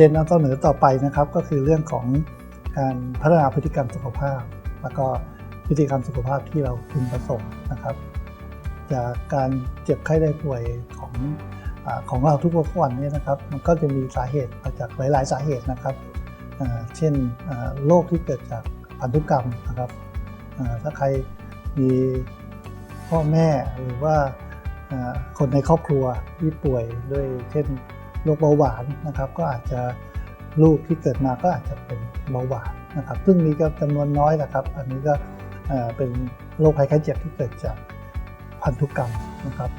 ประเด็นนำเสนอต่อไปนะครับ ก็คือเรื่องของการพัฒนาพฤติกรรมสุขภาพ แล้วก็พฤติกรรมสุขภาพที่เราพึงประสงค์นะครับ จากการเจ็บไข้ได้ป่วยของอของเราทุกวันนี้นะครับ มันก็จะมีสาเหตุมาจากหลาย ๆ สาเหตุนะครับเช่นโรคที่เกิดจากพันธุกรรมนะครับถ้าใครมีพ่อแม่หรือว่าคนในครอบครัวที่ป่วยด้วยเช่น โรคเบาหวานนะครับ ก็อาจจะลูกที่เกิดมาก็อาจจะเป็นเบาหวานนะครับ ซึ่งมีก็จำนวนน้อยนะครับ อันนี้ก็เป็นโรคภัยไข้เจ็บที่เกิดจากพันธุกรรมนะครับ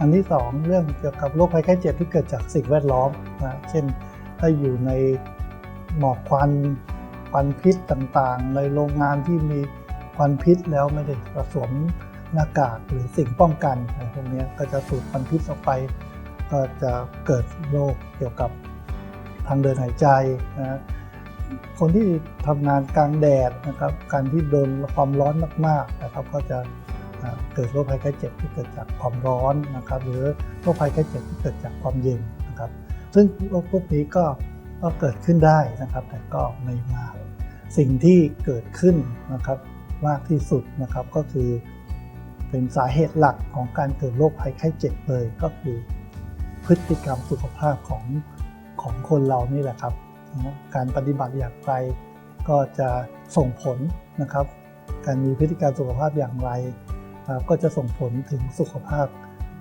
อันที่สองเรื่องเกี่ยวกับโรคภัยไข้เจ็บที่เกิดจากสิ่งแวดล้อมนะเช่นถ้าอยู่ในหมอกควันควันพิษต่างๆ ในโรงงานที่มีควันพิษแล้วไม่ได้สวมหน้ากากหรือสิ่งป้องกันอะไรพวกนี้ก็จะสูดควันพิษออกไป ก็จะเกิดโรคเกี่ยวกับทางเดินหายใจนะคนที่ทำงานกลางแดดนะครับ การที่โดนความร้อนมากๆนะครับ ก็จะเกิดโรคภัยไข้เจ็บที่เกิดจากความร้อนนะครับ หรือโรคภัยไข้เจ็บที่เกิดจากความเย็นนะครับ ซึ่งโรคพวกนี้ก็ก็เกิดขึ้นได้นะครับ แต่ก็ไม่มาก สิ่งที่เกิดขึ้นนะครับมากที่สุดนะครับก็คือเป็นสาเหตุหลักของการเกิดโรคภัยไข้เจ็บเลยก็คือ พฤติกรรมสุขภาพของของคนเรานี่แหละครับ การปฏิบัติอย่างไรก็จะส่งผลนะครับ การมีพฤติกรรมสุขภาพอย่างไรนะครับก็จะส่งผลถึงสุขภาพ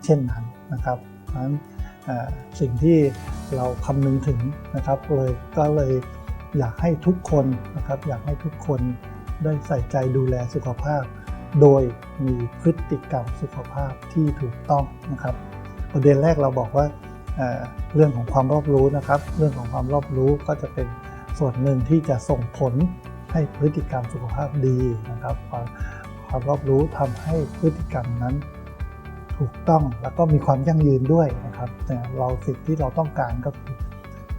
เช่นนั้นนะครับเพราะฉะนั้นสิ่งที่เราคำนึงถึงนะครับเลยก็เลยอยากให้ทุกคนนะครับ อยากให้ทุกคนได้ใส่ใจดูแลสุขภาพ โดยมีพฤติกรรมสุขภาพที่ถูกต้องนะครับ ประเด็นแรกเราบอกว่าเรื่องของความรอบรู้นะครับ เรื่องของความรอบรู้ก็จะเป็นส่วนหนึ่งที่จะส่งผลให้พฤติกรรมสุขภาพดีนะครับความความรอบรู้ทำให้พฤติกรรมนั้นถูกต้องแล้วก็มีความยั่งยืนด้วยนะครับแต่เราสิ่งที่เราต้องการก็คือ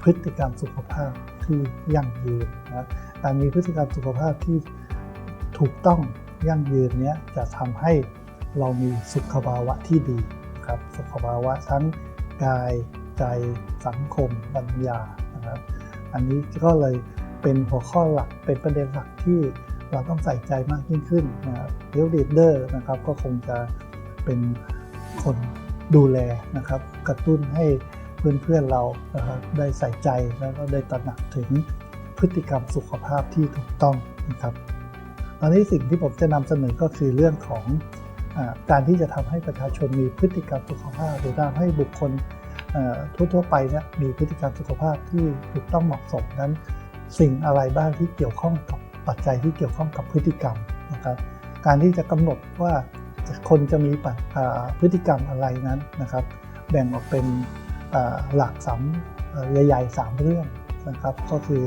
พฤติกรรมสุขภาพที่ยั่งยืนนะครับการมีพฤติกรรมสุขภาพที่ถูกต้องยั่งยืนเนี้ยจะทำให้เรามีสุขภาวะที่ดี นะครับสุขภาวะทั้งกายใจสังคมปัญญานะครับ อันนี้ก็เลยเป็นหัวข้อหลักเป็นประเด็นหลักที่เราต้องใส่ใจมากยิ่งขึ้นนะครับเฮลดีเดอร์นะครับก็คงจะเป็นคนดูแลนะครับ กระตุ้นให้เพื่อนๆเรานะครับได้ใส่ใจแล้วก็ได้ตระหนักถึงพฤติกรรมสุขภาพที่ถูกต้องนะครับตอนนี้สิ่งที่ผมจะนำเสนอก็คือเรื่องของ การที่จะทำให้ประชาชนมีพฤติกรรมสุขภาพ หรือทำให้บุคคลทั่วๆไปเนี่ยมีพฤติกรรมสุขภาพที่ถูกต้องเหมาะสมนั้น สิ่งอะไรบ้างที่เกี่ยวข้องกับปัจจัยที่เกี่ยวข้องกับพฤติกรรมนะครับการที่จะกำหนดว่าคนจะมีพฤติกรรมอะไรนั้นนะครับแบ่งออกเป็นหลักสามใหญ่ๆสามเรื่องนะครับก็คือ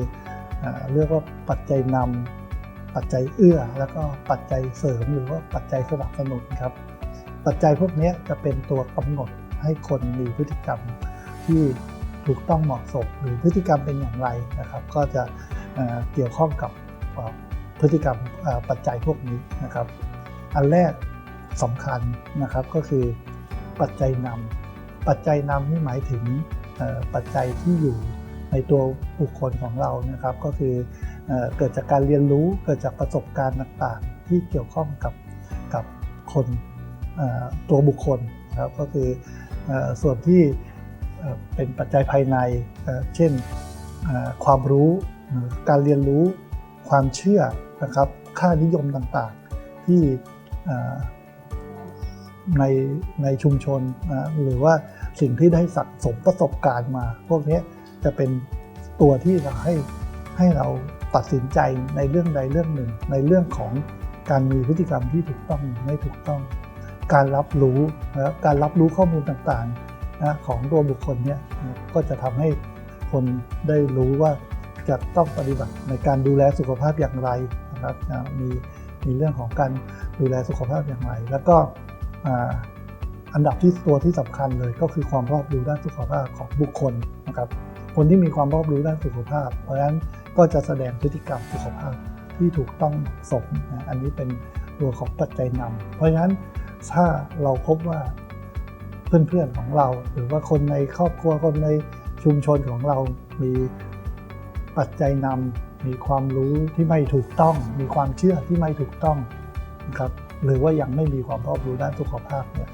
อเรียกว่าปัจจัยนำ ปัจจัยเอื้อ แล้วก็ปัจจัยเสริมหรือว่าปัจจัยสนับสนุนครับ ปัจจัยพวกนี้จะเป็นตัวกำหนดให้คนมีพฤติกรรมที่ถูกต้องเหมาะสมหรือพฤติกรรมเป็นอย่างไรนะครับ ก็จะเกี่ยวข้องกับพฤติกรรมปัจจัยพวกนี้นะครับ อันแรกสำคัญนะครับก็คือปัจจัยนำปัจจัยนำนี่หมายถึงปัจจัยที่อยู่ในตัวบุคคลของเรานะครับ ก็คือ เกิดจากการเรียนรู้เกิดจากประสบการณ์ต่างๆ ที่เกี่ยวข้องกับกับคนตัวบุคคลนะครับก็คืออส่วนที่เป็นปัจจัยภายในเเช่นความรู้การเรียนรู้ความเชื่อนะครับค่านิยมต่างๆที่ในในชุมชนนะหรือว่าสิ่งที่ได้สะสมประสบการณ์มา พวกนี้จะเป็นตัวที่จะให้ให้เรา ตัดสินใจในเรื่องใดเรื่องหนึ่ง ในเรื่องของการมีพฤติกรรมที่ถูกต้องไม่ถูกต้อง การรับรู้นะการรับรู้ข้อมูลต่างๆนะของตัวบุคคลเนี่ยนะก็จะทำให้คนได้รู้ว่าจะต้องปฏิบัติในการดูแลสุขภาพอย่างไรนะครับนะมีมีเรื่องของการดูแลสุขภาพอย่างไร แล้วก็อันดับที่ตัวที่สำคัญเลยก็คือความรอบรู้ด้านสุขภาพของบุคคลนะครับคนที่มีความรอบรู้ด้านสุขภาพ เพราะฉะนั้น ก็จะแสดงพฤติกรรมสุขภาพที่ถูกต้องสมนะอันนี้เป็นตัวของปัจจัยนำเพราะฉะนั้นถ้าเราพบว่าเพื่อนๆของเรา หรือว่าคนในครอบครัวคนในชุมชนของเรามีปัจจัยนำมีความรู้ที่ไม่ถูกต้อง มีความเชื่อที่ไม่ถูกต้องนะครับหรือว่ายังไม่มีความรอบรู้ด้านสุขภาพเนี่ย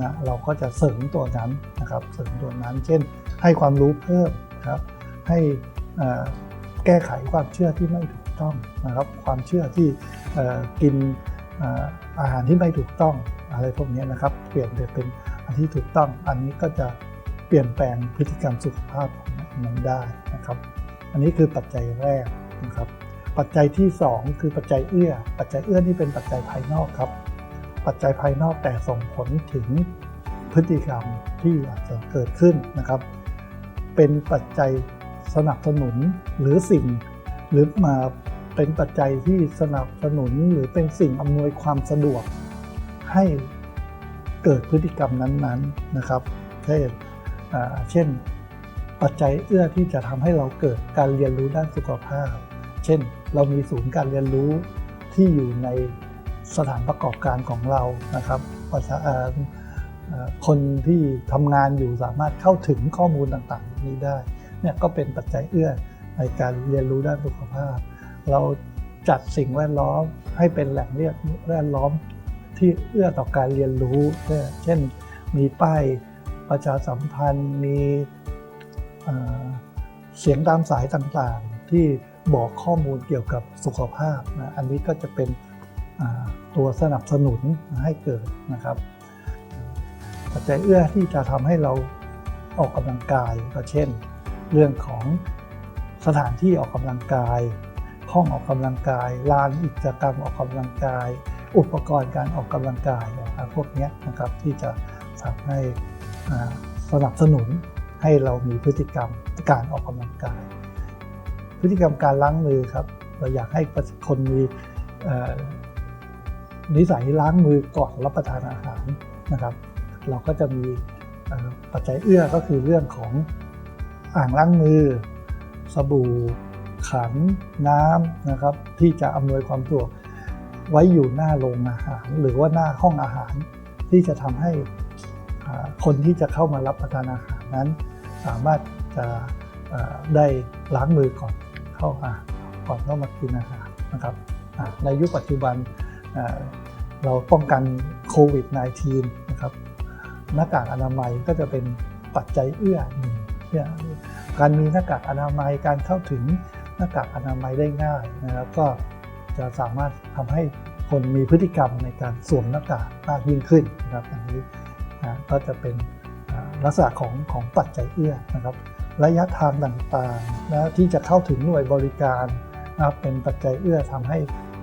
นะเราก็จะเสริมตัวนั้นนะครับเสริมตัวนั้น เช่น ให้ความรู้เพิ่มนะครับให้อ่อ แก้ไขความเชื่อที่ไม่ถูกต้องนะครับ ความเชื่อที่กินเอ่ออาหารที่ไม่ถูกต้องอะไรพวกนี้นะครับ เปลี่ยนเป็นอันที่ถูกต้อง อันนี้ก็จะเปลี่ยนแปลงพฤติกรรมสุขภาพของมันได้นะครับ อันนี้คือปัจจัยแรกนะครับ ปัจจัยที่ 2 คือปัจจัยเอื้อ ปัจจัยเอื้อนี่เป็นปัจจัยภายนอกครับ ปัจจัยภายนอกแต่ส่งผลถึงพฤติกรรมที่อาจจะเกิดขึ้นนะครับ เป็นปัจจัย สนับสนุนหรือสิ่ง หรือมาเป็นปัจจัยที่สนับสนุนหรือเป็นสิ่งอำนวยความสะดวก ให้เกิดพฤติกรรมนั้นๆนะครับ เช่นเช่น ปัจจัยเอื้อที่จะทำให้เราเกิดการเรียนรู้ด้านสุขภาพ เช่น เรามีศูนย์การเรียนรู้ที่อยู่ในสถานประกอบการของเรานะครับประชาคนที่ทำงานอยู่สามารถเข้าถึงข้อมูลต่างๆนี้ได้ เนี่ยก็เป็นปัจจัยเอื้อในการเรียนรู้ด้านสุขภาพ เราจัดสิ่งแวดล้อมให้เป็นแหล่งเรียกแวดล้อมที่เอื้อต่อการเรียนรู้เช่นมีป้ายประชาสัมพันธ์มีเสียงตามสายต่างๆ ที่บอกข้อมูลเกี่ยวกับสุขภาพนะอันนี้ก็จะเป็นตัวสนับสนุนให้เกิดนะครับปัจจัยเอื้อที่จะทำให้เราออกกำลังกายก็เช่น เรื่องของสถานที่ออกกำลังกาย ห้องออกกำลังกายลานกิจกรรมออกกำลังกาย อุปกรณ์การออกกำลังกายนะครับพวกนี้นะครับที่จะทำให้สนับสนุนให้เรามีพฤติกรรมการออกกำลังกาย พฤติกรรมการล้างมือครับ เราอยากให้คนมีนิสัยล้างมือก่อนรับประทานอาหารนะครับ เราก็จะมีปัจจัยเอื้อก็คือเรื่องของ อ่างล้างมือ สบู่ ขันน้ำนะครับ ที่จะอำนวยความสะดวกไว้อยู่หน้าโรงอาหาร หรือว่าหน้าห้องอาหาร ที่จะทำให้คนที่จะเข้ามารับประทานอาหารนั้น สามารถจะได้ล้างมือก่อนเข้าอาก่อนเข้ามากินอาหารนะครับในยุคปัจจุบันเราป้องกันโควิด -19 นะครับหน้ากากอนามัยก็จะเป็นปัจจัยเอื้อหนึ่งเนี่ย การมีหน้ากากอนามัยการเข้าถึงหน้ากากอนามัยได้ง่ายนะครับก็จะสามารถทำให้คนมีพฤติกรรมในการสวมหน้ากากมากยิ่งขึ้นนะครับอันนี้นะก็จะเป็นลักษณะของของปัจจัยเอื้อนะครับ ระยะทางต่างๆนะที่จะเข้าถึงหน่วยบริการนะครับเป็นปัจจัยเอื้อทำให้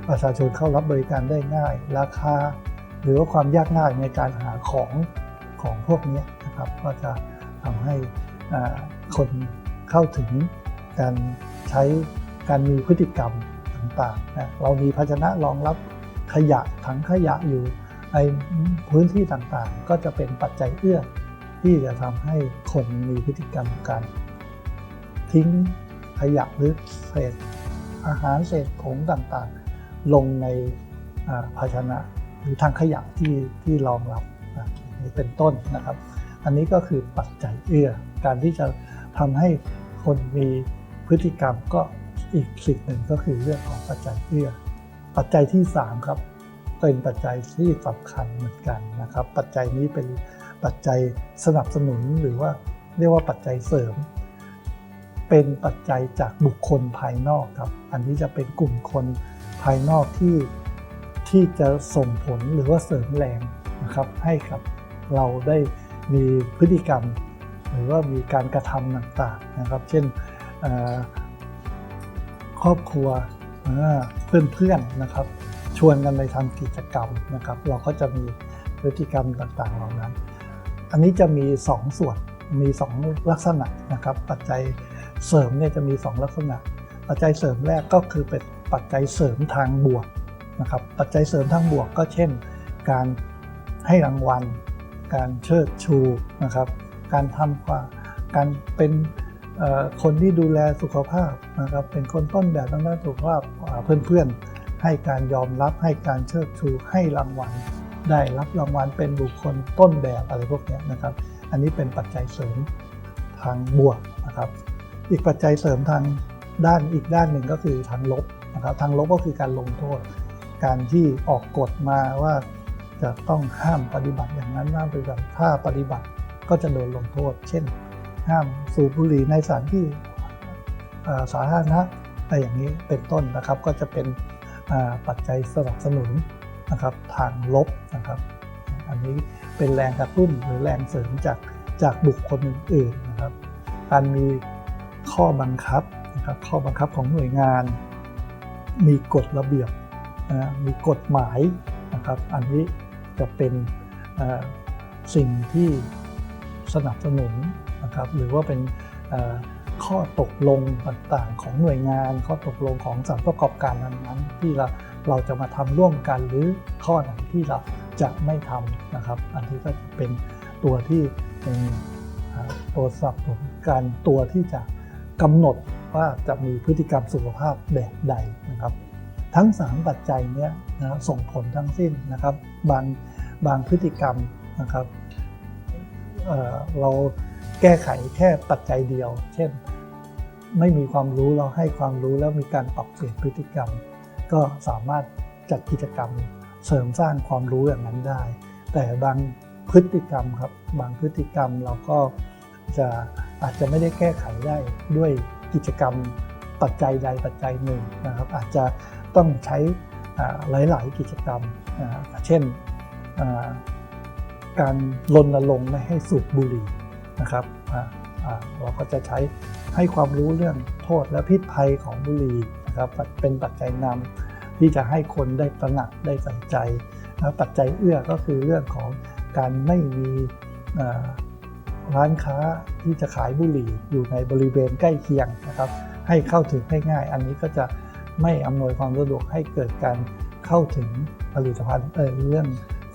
ประชาชนเข้ารับบริการได้ง่าย ราคา หรือว่าความยากง่ายในการหาของของพวกนี้นะครับ ก็จะทำให้คน เข้าถึงการใช้การมีพฤติกรรมต่างๆนะเรามีภาชนะรองรับขยะถังขยะอยู่ในพื้นที่ต่างๆ ก็จะเป็นปัจจัยเอื้อที่จะทำให้คนมีพฤติกรรมการทิ้งขยะหรือเศษอาหารเศษผงต่างๆ ลงในภาชนะหรือทางขยะที่ที่รองรับนะนี่เป็นต้นนะครับ อันนี้ก็คือปัจจัยเอื้อการที่จะทำให้ คนมีพฤติกรรมก็อีกสิ่งหนึ่งก็คือเรื่องของปัจจัยเอื้อปัจจัยที่ 3 ครับ เป็นปัจจัยที่สำคัญเหมือนกันนะครับ ปัจจัยนี้เป็นปัจจัยสนับสนุนหรือว่าเรียกว่าปัจจัยเสริม เป็นปัจจัยจากบุคคลภายนอกครับ อันนี้จะเป็นกลุ่มคนภายนอกที่ที่จะส่งผลหรือว่าเสริมแรงนะครับ ให้กับเราได้มีพฤติกรรม หรือว่ามีการกระทำต่างๆนะครับ เช่นครอบครัวเพื่อนเพื่อนๆนะครับ ชวนกันไปทำกิจกรรมนะครับ เราก็จะมีพฤติกรรมต่างๆเหล่านั้น อันนี้จะมี2ส่วนมี 2 ลักษณะนะครับ ปัจจัยเสริมเนี่ยจะมี 2 ลักษณะ ปัจจัยเสริมแรกก็คือเป็นปัจจัยเสริมทางบวกนะครับ ปัจจัยเสริมทางบวกก็เช่น การให้รางวัล การเชิดชูนะครับ การทำความการเป็นคนที่ดูแลสุขภาพนะครับ เป็นคนต้นแบบทางด้านสุขภาพเพื่อนๆ ให้การยอมรับให้การเชิดชูให้รางวัล ได้รับรางวัลเป็นบุคคลต้นแบบอะไรพวกนี้นะครับ อันนี้เป็นปัจจัยเสริมทางบวกนะครับ อีกปัจจัยเสริมทางด้านอีกด้านหนึ่งก็คือทางลบนะครับทางลบก็คือการลงโทษ การที่ออกกฎมาว่าจะต้องห้ามปฏิบัติอย่างนั้นห้ามปฏิบัติถ้าปฏิบัติ ก็จะโดนลงโทษ เช่น ห้ามสูบบุหรี่ในสถานที่สาธารณะอะไรอย่างนี้เป็นต้นนะครับก็จะเป็นปัจจัยสนับสนุนนะครับทางลบนะครับ อันนี้เป็นแรงกระตุ้นหรือแรงเสริมจากจากบุคคลอื่นๆนะครับ การมีข้อบังคับนะครับข้อบังคับของหน่วยงาน มีกฎระเบียบนะมีกฎหมายนะครับ อันนี้จะเป็นสิ่งที่ สนับสนุนนะครับหรือว่าเป็นข้อตกลงต่างๆ ของหน่วยงาน ข้อตกลงของสถานประกอบการนั้นๆที่เราเราจะมาทำร่วมกันหรือข้อไหนที่เราจะไม่ทำนะครับ อันนี้ก็จะเป็นตัวที่เป็นตัวสนับสนุนการตัวที่จะกำหนดว่าจะมีพฤติกรรมสุขภาพแบบใดนะครับ ทั้ง 3 ปัจจัยเนี้ยนะส่งผลทั้งสิ้นนะครับ บางบางพฤติกรรมนะครับ เราแก้ไขแค่ปัจจัยเดียว เช่น ไม่มีความรู้เราให้ความรู้แล้วมีการปรับเปลี่ยนพฤติกรรม ก็สามารถจัดกิจกรรมเสริมสร้างความรู้อย่างนั้นได้ แต่บางพฤติกรรมครับ บางพฤติกรรมเราก็จะอาจจะไม่ได้แก้ไขได้ด้วยกิจกรรมปัจจัยใดปัจจัยหนึ่งนะครับ อาจจะต้องใช้หลาย ๆ กิจกรรม เช่น การรณรงค์ไม่ให้สูบบุหรี่นะครับเราก็จะใช้ให้ความรู้เรื่องโทษและพิษภัยของบุหรี่นะครับเป็นปัจจัยนำที่จะให้คนได้ตระหนักได้ใส่ใจแล้วปัจจัยเอื้อก็คือเรื่องของการไม่มีร้านค้าที่จะขายบุหรี่อยู่ในบริเวณใกล้เคียงนะครับ ให้เข้าถึงได้ง่าย อันนี้ก็จะไม่อำนวยความสะดวกให้เกิดการเข้าถึงผลิตภัณฑ์เออเรื่อง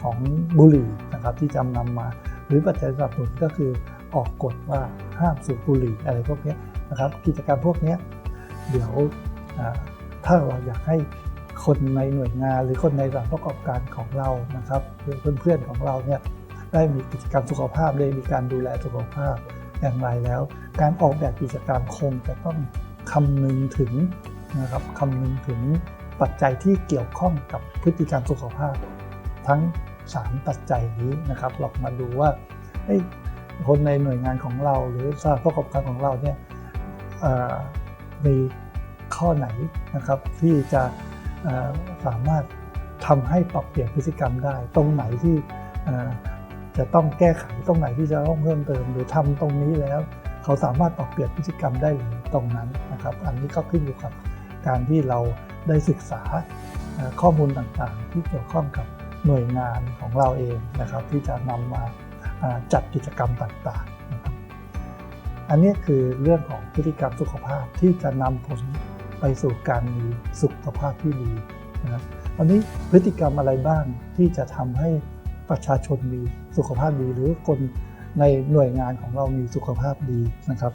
ของบุหรี่นะครับที่จำนำมา หรือปัจจัยสนับสนุนก็คือออกกฎว่าห้ามสูบบุหรี่อะไรพวกนี้นะครับกิจกรรมพวกนี้เดี๋ยวถ้าเราอยากให้คนในหน่วยงานหรือคนในสถานประกอบการของเรานะครับหรือเพื่อนๆของเราเนี่ยได้มีกิจกรรมสุขภาพได้มีการดูแลสุขภาพอย่างไรแล้ว การออกแบบกิจกรรมคงจะต้องคำนึงถึงนะครับคำนึงถึงปัจจัยที่เกี่ยวข้องกับพฤติกรรมสุขภาพ ทั้ง 3 ปัจจัยนี้นะครับเรามาดูว่าคนในหน่วยงานของเรา หรือสถาประกอบการของเราเนี่ยมีข้อไหนนะครับที่จะสามารถทำให้ปรับเปลี่ยนพฤติกรรมได้ ตรงไหนที่จะต้องแก้ไขตรงไหนที่จะต้องเพิ่มเติม หรือทำตรงนี้แล้ว เขาสามารถปรับเปลี่ยนพฤติกรรมได้หรือตรงนั้นนะครับ อันนี้ก็ขึ้นอยู่กับการที่เราได้ศึกษาข้อมูลต่างๆ ที่เกี่ยวข้องกับ หน่วยงานของเราเองนะครับที่จะนำมาจัดกิจกรรมต่างๆนะครับอันนี้คือเรื่องของพฤติกรรมสุขภาพที่จะนำผลไปสู่การมีสุขภาพที่ดีนะครับวันนี้พฤติกรรมอะไรบ้างที่จะทำให้ประชาชนมีสุขภาพดี หรือคนในหน่วยงานของเรามีสุขภาพดีนะครับ